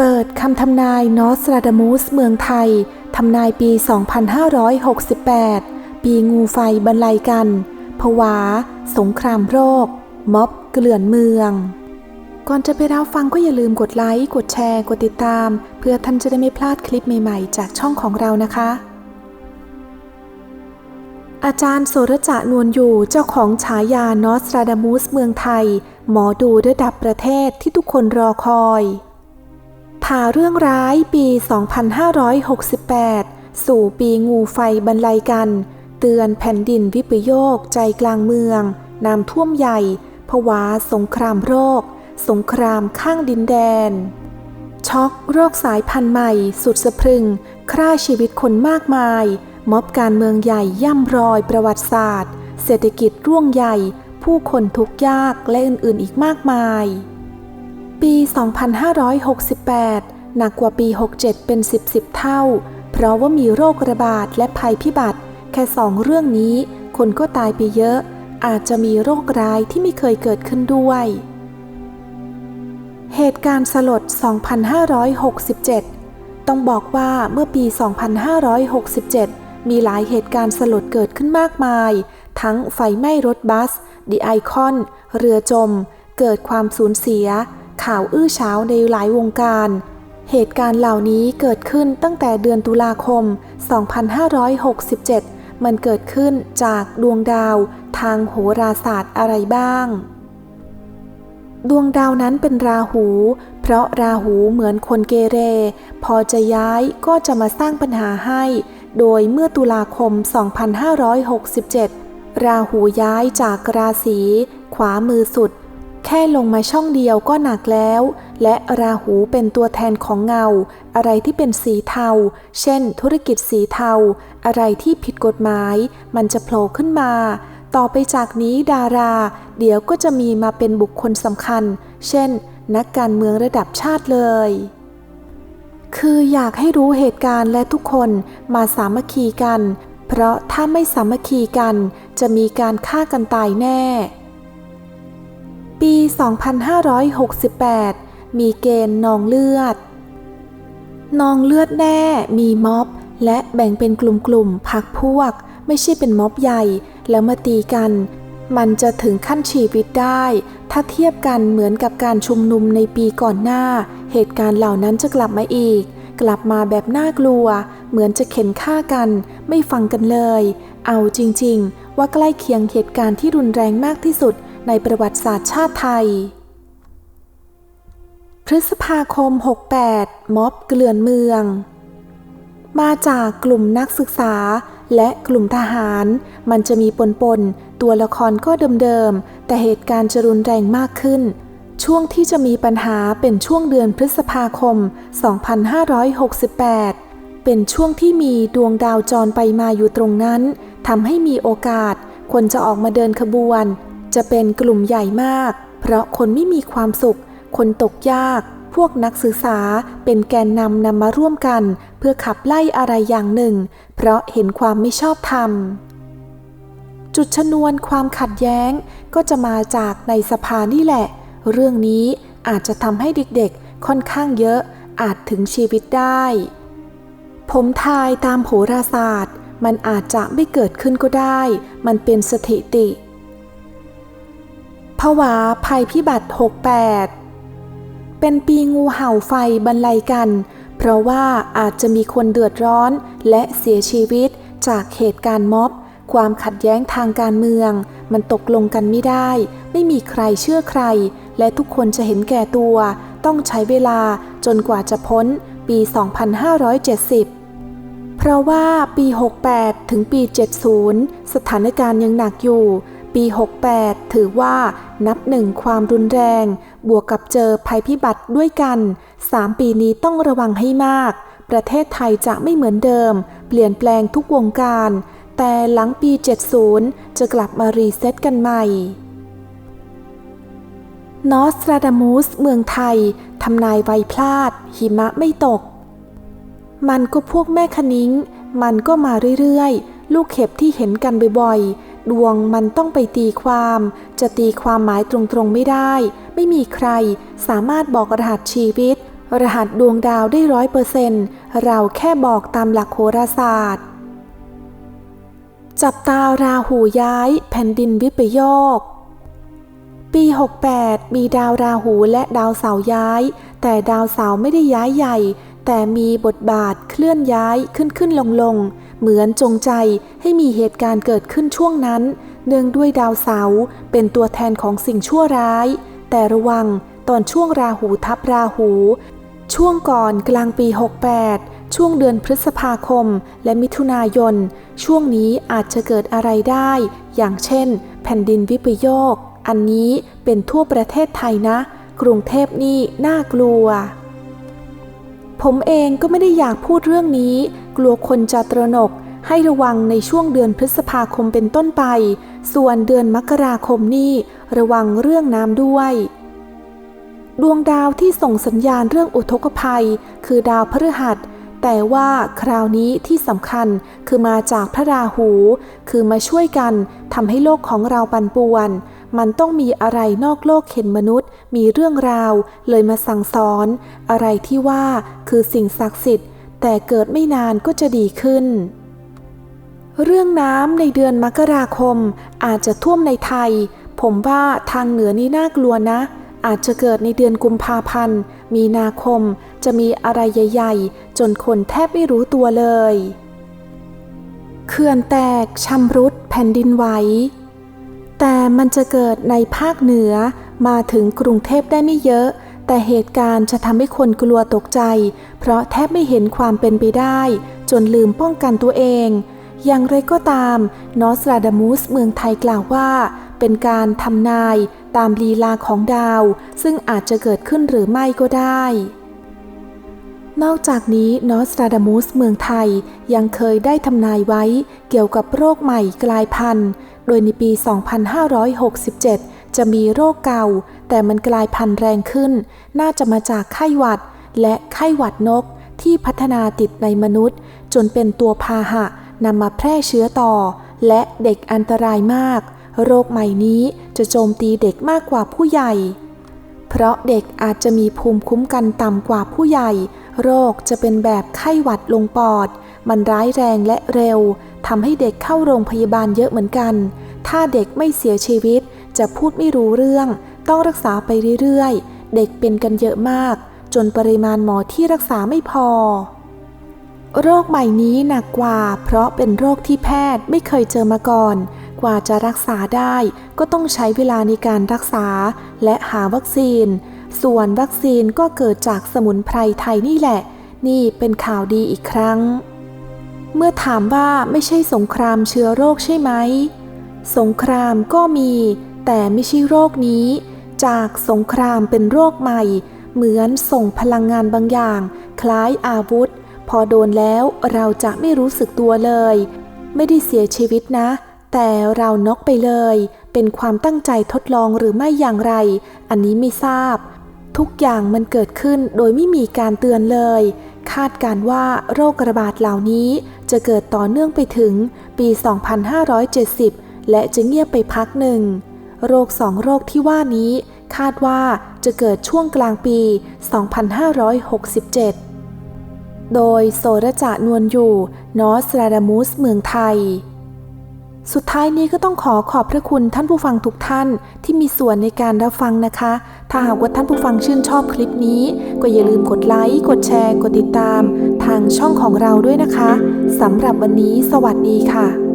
เปิดคำทำนายนอสราดามุสเมืองไทย ทำนายปี 2568 ปีงูไฟบรรลัยกัน ผวา สงครามโรค ม็อบเกลื่อนเมือง ก่อนจะไปรับฟังก็อย่าลืมกดไลค์ กดแชร์ กดติดตาม เพื่อท่านจะได้ไม่พลาดคลิปใหม่ๆ จากช่องของเรานะคะ อาจารย์โสรจะ นวลอยู่ เจ้าของฉายานอสราดามุสเมืองไทย หมอดูระดับประเทศที่ทุกคนรอคอย ผ่าเรื่องร้ายปี 2568 สู่ปีงูไฟบรรลัยกัน เตือนแผ่นดินวิปโยคใจกลางเมือง น้ำท่วมใหญ่ผวาสงครามโรค สงครามข้างดินแดน ช็อกโรคสายพันธุ์ใหม่ สุดสะพรึง ฆ่าชีวิตคนมากมาย ม็อบการเมืองใหญ่ย่ำรอยประวัติศาสตร์ เศรษฐกิจร่วงใหญ่ ผู้คนทุกข์ยากและอื่นๆอีกมากมาย ปี 2568 หนักกว่าปี 67 เป็น 10 10 เท่า เพราะว่ามีโรคระบาดและภัยพิบัติ แค่สองเรื่องนี้ คนก็ตายไปเยอะ อาจจะมีโรคร้ายที่ไม่เคยเกิดขึ้นด้วย เหตุการณ์สลด 2567 ต้องบอกว่าเมื่อปี 2567 มีหลายเหตุการณ์สลดเกิดขึ้นมากมาย ทั้งไฟไหม้รถบัส ดีไอคอน เรือจม เกิดความสูญเสีย ข่าวอื้อฉาในหลายวงการ เหตุการณ์เหล่านี้เกิดขึ้นตั้งแต่เดือนตุลาคม 2567 มันเกิดขึ้นจากดวงดาวทางโหราศาสตร์อะไรบ้าง ดวงดาวนั้นเป็นราหู เพราะราหูเหมือนคนเกเร พอจะย้ายก็จะมาสร้างปัญหาให้ โดยเมื่อตุลาคม 2567 ราหูย้ายจากราศีขวามือสุด แค่ลงมาช่องเดียวก็หนักแล้ว และราหูเป็นตัวแทนของเงา อะไรที่เป็นสีเทา เช่น ธุรกิจสีเทา อะไรที่ผิดกฎหมาย มันจะโผล่ขึ้นมา ต่อไปจากนี้ดารา เดี๋ยวก็จะมีมาเป็นบุคคลสำคัญ เช่น นักการเมืองระดับชาติเลย คืออยากให้รู้เหตุการณ์และทุกคนมาสามัคคีกัน เพราะถ้าไม่สามัคคีกัน จะมีการฆ่ากันตายแน่ ปี 2568 มีเกณฑ์นองเลือด นองเลือดแน่มีม็อบ และแบ่งเป็นกลุ่มๆพักพวก ไม่ใช่เป็นม็อบใหญ่ แล้วมาตีกัน มันจะถึงขั้นชีวิตได้ ถ้าเทียบกันเหมือนกับการชุมนุมในปีก่อนหน้า เหตุการณ์เหล่านั้นจะกลับมาอีก กลับมาแบบน่ากลัว เหมือนจะเข็นฆ่ากัน ไม่ฟังกันเลย เอาจริง ๆ ว่าใกล้เคียงเหตุการณ์ที่รุนแรงมากที่สุด ในประวัติศาสตร์ชาติไทย พฤษภาคม 68 ม็อบเกลื่อนเมือง มาจากกลุ่มนักศึกษาและกลุ่มทหาร มันจะมีปนปนตัวละครก็เดิมๆ แต่เหตุการณ์จะรุนแรงมากขึ้น ช่วงที่จะมีปัญหาเป็นช่วงเดือนพฤษภาคม 2568เป็นช่วงที่มีดวงดาวจรไปมาอยู่ตรงนั้นทำให้มีโอกาส คนจะออกมาเดินขบวน จะเป็นกลุ่มใหญ่มาก เพราะคนไม่มีความสุข คนตกยาก พวกนักศึกษาเป็นแกนนำนำมาร่วมกัน เพื่อขับไล่อะไรอย่างหนึ่ง เพราะเห็นความไม่ชอบธรรมจุดชนวนความขัดแย้งก็จะมาจากในสภานี่แหละ เรื่องนี้อาจจะทำให้เด็กๆ ค่อนข้างเยอะอาจถึงชีวิตได้ ผมทายตามโหราศาสตร์ มันอาจจะไม่เกิดขึ้นก็ได้ มันเป็นสถิติ ผวาภัยพิบัติ 68 เป็นปีงูเห่าไฟบรรลัยกัน เพราะว่าอาจจะมีคนเดือดร้อนและเสียชีวิตจากเหตุการณ์ม็อบ ความขัดแย้งทางการเมือง มันตกลงกันไม่ได้ ไม่มีใครเชื่อใคร และทุกคนจะเห็นแก่ตัว ต้องใช้เวลาจนกว่าจะพ้นปี 2570เพราะว่าปี 68 ถึงปี 70 สถานการณ์ยังหนักอยู่ ปี 68 ถือว่านับหนึ่งความรุนแรง บวกกับเจอภัยพิบัติด้วยกัน 3 ปีนี้ต้องระวังให้มาก ประเทศไทยจะไม่เหมือนเดิม เปลี่ยนแปลงทุกวงการ แต่หลังปี 70 จะกลับมารีเซ็ตกันใหม่นอสตราดามุสเมืองไทย ทำนายไวพลาด หิมะไม่ตก มันก็พวกแม่คณิ้ง มันก็มาเรื่อยๆ ลูกเห็บที่เห็นกันบ่อยๆ ดวงมันต้องไปตีความ จะตีความหมายตรงๆไม่ได้ ไม่มีใครสามารถบอกรหัสชีวิต รหัสดวงดาวได้ร้อยเปอร์เซนต์เราแค่บอกตามหลักโหราศาสตร์ จับตาราหูย้าย แผ่นดินวิปโยคปี 68 มีดาวราหูและดาวเสาร์ย้าย แต่ดาวเสาร์ไม่ได้ย้ายใหญ่ แต่มีบทบาทเคลื่อนย้ายขึ้นขึ้นลงลงเหมือนจงใจให้มีเหตุการณ์เกิดขึ้นช่วงนั้น เนื่องด้วยดาวเสาร์เป็นตัวแทนของสิ่งชั่วร้าย แต่ระวังตอนช่วงราหูทับราหู ช่วงก่อนกลางปี 68 ช่วงเดือนพฤษภาคมและมิถุนายน ช่วงนี้อาจจะเกิดอะไรได้ อย่างเช่น แผ่นดินวิปโยค อันนี้เป็นทั่วประเทศไทยนะ กรุงเทพนี่น่ากลัว ผมเองก็ไม่ได้อยากพูดเรื่องนี้ กลัวคนจะตระหนก ให้ระวังในช่วงเดือนพฤษภาคมเป็นต้นไป ส่วนเดือนมกราคมนี่ระวังเรื่องน้ำด้วย ดวงดาวที่ส่งสัญญาณเรื่องอุทกภัย คือดาวพฤหัส แต่ว่าคราวนี้ที่สำคัญคือมาจากพระราหู คือมาช่วยกันทำให้โลกของเราปั่นป่วน มันต้องมีอะไรนอกโลกเห็นมนุษย์ มีเรื่องราวเลยมาสั่งสอน อะไรที่ว่าคือสิ่งศักดิ์สิทธิ์ แต่เกิดไม่นานก็จะดีขึ้น เรื่องน้ำในเดือนมกราคมอาจจะท่วมในไทย ผมว่าทางเหนือนี่น่ากลัวนะ อาจจะเกิดในเดือนกุมภาพันธ์ มีนาคมจะมีอะไรใหญ่ๆ จนคนแทบไม่รู้ตัวเลยเขื่อนแตกชำรุดแผ่นดินไหว แต่มันจะเกิดในภาคเหนือมาถึงกรุงเทพได้ไม่เยอะ แต่เหตุการณ์จะทำให้คนกลัวตกใจ เพราะแทบไม่เห็นความเป็นไปได้ จนลืมป้องกันตัวเอง อย่างไรก็ตาม นอสราดามุสเมืองไทยกล่าวว่า เป็นการทำนายตามลีลาของดาว ซึ่งอาจจะเกิดขึ้นหรือไม่ก็ได้ นอกจากนี้นอสราดามุสเมืองไทยยังเคยได้ทำนายไว้เกี่ยวกับโรคใหม่กลายพันธุ์ โดยในปี 2567 จะมีโรคเก่าแต่มันกลายพันธุ์แรงขึ้น น่าจะมาจากไข้หวัด และไข้หวัดนกที่พัฒนาติดในมนุษย์ จนเป็นตัวพาหะนำมาแพร่เชื้อต่อ และเด็กอันตรายมาก โรคใหม่นี้จะโจมตีเด็กมากกว่าผู้ใหญ่ เพราะเด็กอาจจะมีภูมิคุ้มกันต่ำกว่าผู้ใหญ่ โรคจะเป็นแบบไข้หวัดลงปอด มันร้ายแรงและเร็วทำให้เด็กเข้าโรงพยาบาลเยอะเหมือนกัน ถ้าเด็กไม่เสียชีวิตจะพูดไม่รู้เรื่อง ต้องรักษาไปเรื่อยๆ เด็กเป็นกันเยอะมาก จนปริมาณหมอที่รักษาไม่พอ โรคใหม่นี้หนักกว่า เพราะเป็นโรคที่แพทย์ไม่เคยเจอมาก่อน กว่าจะรักษาได้ก็ต้องใช้เวลาในการรักษาและหาวัคซีน ส่วนวัคซีนก็เกิดจากสมุนไพรไทยนี่แหละ นี่เป็นข่าวดีอีกครั้ง เมื่อถามว่าไม่ใช่สงครามเชื้อโรคใช่ไหม สงครามก็มี แต่ไม่ใช่โรคนี้ จากสงครามเป็นโรคใหม่ เหมือนส่งพลังงานบางอย่าง คล้ายอาวุธ พอโดนแล้วเราจะไม่รู้สึกตัวเลย ไม่ได้เสียชีวิตนะ แต่เราน็อกไปเลย เป็นความตั้งใจทดลองหรือไม่อย่างไร อันนี้ไม่ทราบ ทุกอย่างมันเกิดขึ้นโดยไม่มีการเตือนเลย คาดการว่าโรคระบาดเหล่านี้จะเกิดต่อเนื่องไปถึงปี 2570 และจะเงียบไปพักหนึ่ง โรคสองโรคที่ว่านี้ คาดว่าจะเกิดช่วงกลางปี 2567 โดยโซรจะนวลอยู่ นอสราดามุสเมืองไทย สุดท้ายนี้ก็ต้องขอขอบพระคุณท่านผู้ฟังทุกท่านที่มีส่วนในการรับฟังนะคะ ถ้าหากว่าท่านผู้ฟังชื่นชอบคลิปนี้ ก็อย่าลืมกดไลค์ กดแชร์ กดติดตาม ทางช่องของเราด้วยนะคะสำหรับวันนี้ สวัสดีค่ะ